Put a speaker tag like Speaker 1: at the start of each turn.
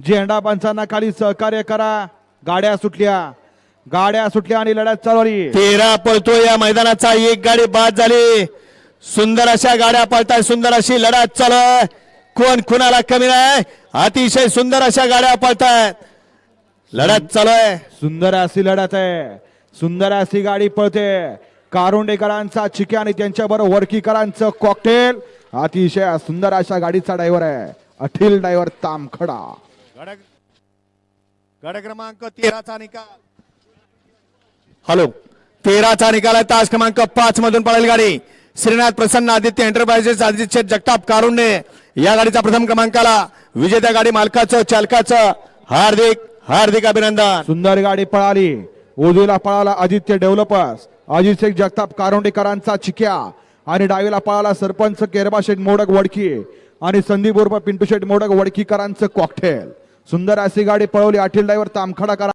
Speaker 1: झेंडा पंचांना खाली सहकार्य करा. गाड्या सुटल्या. गाड्या सुटल्या आणि लढत चालवली.
Speaker 2: तेरा पळतो या मैदानाचा. एक गाडी बाद झाली. सुंदर अशा गाड्या पळताय. सुंदर अशी लढत चालू आहे कोण कुणाला कमी नाही. अतिशय सुंदर अशा गाड्या पळतायत लढत चालू आहे
Speaker 1: सुंदर अशी लढत आहे. सुंदर अशी गाडी पळते. कारुंडेकरांचा चिक्या आणि त्यांच्या बरोबर वरकीकरांचं कॉकटेल अतिशय सुंदर अशा गाडीचा ड्रायव्हर आहे. अठील ड्रायव्हर तामखडा.
Speaker 2: गड गड क्रमांक तेराचा निकाल. हॅलो. तेराचा निकाल आहे. तास क्रमांक पाच मधून पळेल गाडी. श्रीनाथ प्रसन्न आदित्य एंटरप्राइजेस आदित्य जगताप कारुंडे या गाडीचा प्रथम क्रमांकाला विजेत्या गाडी मालकाचं चालकाचं हार्दिक हार्दिक अभिनंदन.
Speaker 1: सुंदर गाडी पळाली. उजवीला पळाला आदित्य डेव्हलपर्स. अजित शेख जगताप कारोंडेकरांचा चिक्या. आणि डावीला पळाला सरपंच केरबा शेठ मोडक वडकी. आणि संदीप उर्फ पिंटू शेठ मोडक वडकीकरांचं कॉकटेल सुंदर अशी गाडी पळवली. अठील ड्रायव्हर तामखडा करा.